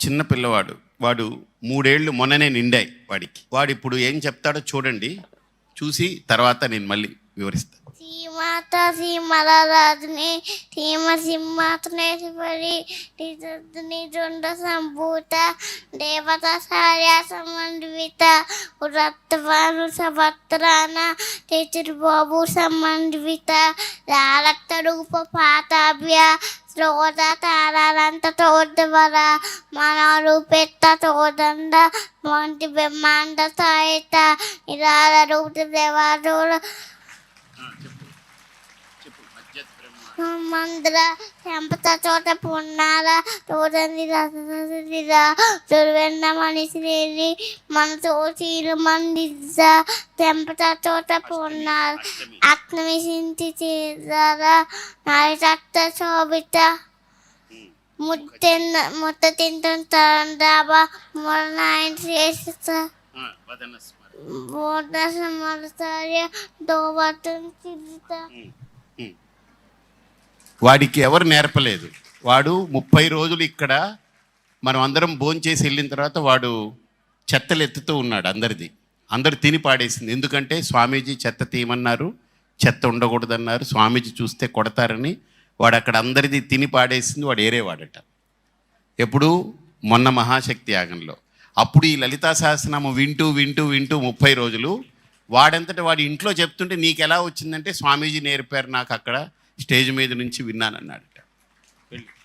చిన్న పిల్లవాడు. వాడు మూడేళ్ళు మొన్ననే నిండాయి వాడికి. వాడు ఇప్పుడు ఏం చెప్తాడో చూడండి. చూసి తర్వాత నేను మళ్ళీ వివరిస్తాను శ్రీమాత శ్రీమలరాజుని శ్రీమ సింహాసనేశ్వరి జుండ సంభూత దేవత సార్య సమన్విత రక్తవాను సభత్రాన చతుర్బాబు సమన్విత లాలక్త రూప పాతాభ్య శ్రోత తారాలంత తోడవర మనరూపెత్త తోదండ వంటి బ్రహ్మాండ సాయిత. నిరాల రూప దేవాదుల మంద్ర చెంపత చోట పున్నాల తోటంది రసరా దుర్వెన్న మనిషి మనతో చీలు మందిద్ద చెంపత చోట పున్నాల అగ్నిమిసించి చేరారా నారి చట్ట శోభిత ముత్తెన్న ముత్త తింటుంటారు మొర మొన్న చేస్తా బోర్డ సమరసార్య దోవటం చిరుత వాడికి ఎవరు నేర్పలేదు. వాడు ముప్పై రోజులు ఇక్కడ మనం అందరం భోంచేసి వెళ్ళిన తర్వాత వాడు చెత్తలు ఎత్తుతూ ఉన్నాడు అందరిది. అందరు తిని పాడేసింది. ఎందుకంటే స్వామీజీ చెత్త తీయమన్నారు చెత్త ఉండకూడదన్నారు స్వామీజీ చూస్తే కొడతారని వాడు అక్కడ అందరిది తిని పాడేసింది వాడు ఏరేవాడట. ఎప్పుడు మొన్న మహాశక్తి యాగంలో. అప్పుడు ఈ లలితా సహస్రనామం వింటూ వింటూ వింటూ ముప్పై రోజులు వాడంతట వాడి ఇంట్లో చెప్తుంటే నీకు ఎలా వచ్చిందంటే స్వామీజీ నేర్పారు నాకు అక్కడ. స్టేజ్ మీద నుంచి విన్నానన్నాడట.